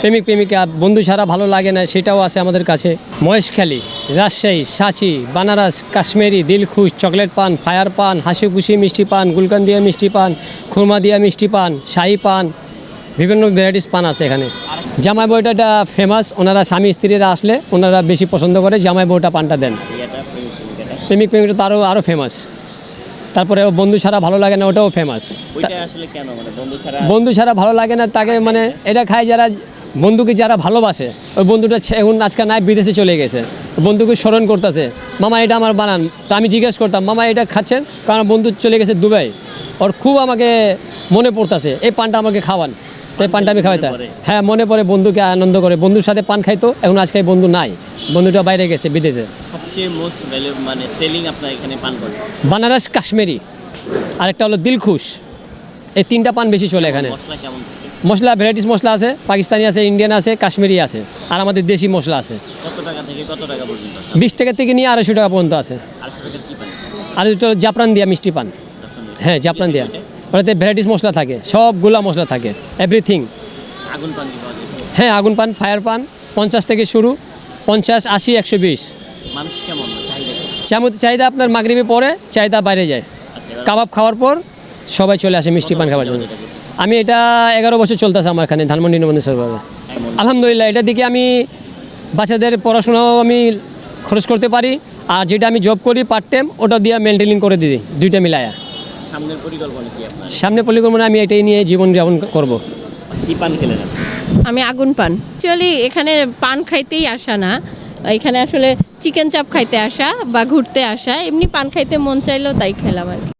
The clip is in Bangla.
প্রেমিক প্রেমিকা বন্ধু ছাড়া ভালো লাগে না সেটাও আছে আমাদের কাছে। মহেশখালী রাজশাহী সাঁচি বানারস কাশ্মীরি দিলখুশ চকলেট পান ফায়ার পান হাসি খুশি মিষ্টি পান গুলকান দিয়া মিষ্টি পান খুরমা দিয়া মিষ্টি পান শাহি পান বিভিন্ন ভ্যারাইটিস পান আছে এখানে। জামাই বইটা ফেমাস ওনারা স্বামী স্ত্রীরা আসলে ওনারা বেশি পছন্দ করে জামাই বউটা পানটা দেন। প্রেমিক প্রেমিকাটা প্রেমিক প্রেমিকটা তারও আরও ফেমাস তারপরে বন্ধু ছাড়া ভালো লাগে না ওটাও ফেমাস মানে বন্ধু ছাড়া ভালো লাগে না তাকে মানে এটা খায় যারা বন্ধুকে যারা ভালোবাসে ওই বন্ধুটা এখন আজকাল নাই বিদেশে চলে গেছে। বন্ধুকে স্মরণ করতেছে মামা এটা আমার বানান। তো আমি জিজ্ঞেস করতাম মামা এটা খাচ্ছেন? কারণ বন্ধু চলে গেছে দুবাই। ওর খুব আমাকে মনে পড়তেছে এই পানটা আমাকে খাওয়ান। তো এই পানটা আমি খাওয়াইতাম। পড়ে? হ্যাঁ মনে পড়ে বন্ধুকে আনন্দ করে। বন্ধুর সাথে পান খাইতো এখন আজকে বন্ধু নাই। বন্ধুটা বাইরে গেছে বিদেশে। সবচেয়ে মোস্ট ভ্যালু মানে সেলিং আপনার এখানে পান করে বানারস কাশ্মীরি। আরেকটা হলো দিলখুশ। এই তিনটা পান বেশি চলে এখানে। মশলা কেমন? থাকে মশলা ভ্যারাইটিস মশলা আছে পাকিস্তানি আছে ইন্ডিয়ান আছে কাশ্মীরি আছে আর আমাদের দেশি মশলা আছে? বিশ টাকা থেকে নিয়ে আড়াইশো টাকা পর্যন্ত আছে। আড়াইশো জাফরান দিয়া মিষ্টি পান। হ্যাঁ জাফরান দিয়া। ওটাতে ভ্যারাইটিস মশলা থাকে সবগুলা মশলা থাকে এভরিথিং হ্যাঁ আগুন পান ফায়ার পান পঞ্চাশ থেকে শুরু পঞ্চাশ আশি একশো বিশ। চামচ চাহিদা আপনার মাগরিবে পরে চাহিদা বাইরে যায়। আচ্ছা কাবাব খাওয়ার পর সবাই চলে আসে মিষ্টি পান খাওয়ার জন্য। আমি এটা এগারো বছর চলতেছে আমার এখানে ধানমন্ডি বাবা এমন আলহামদুলিল্লাহ এটা দিকে আমি বাচ্চাদের পড়াশোনাও আমি খরচ করতে পারি আর যেটা আমি জব করি পার্ট টাইম ওটা দিয়ে মেনটেনিং করে দিই দুইটা মিলায়া। সামনের পরিকল্পনা কি আপনার? সামনে পরিকল্পনা আমি এটাই নিয়ে জীবন যাপন করব। কি পান খেলেন আমি আগুন পান। অ্যাকচুয়ালি এখানে পান খাইতেই আসা না। এখানে আসলে চিকেন চাপ খাইতে আসা বা ঘুরতে আসা এমনি পান খাইতে মন চাইলো তাই খেলাম আর কি।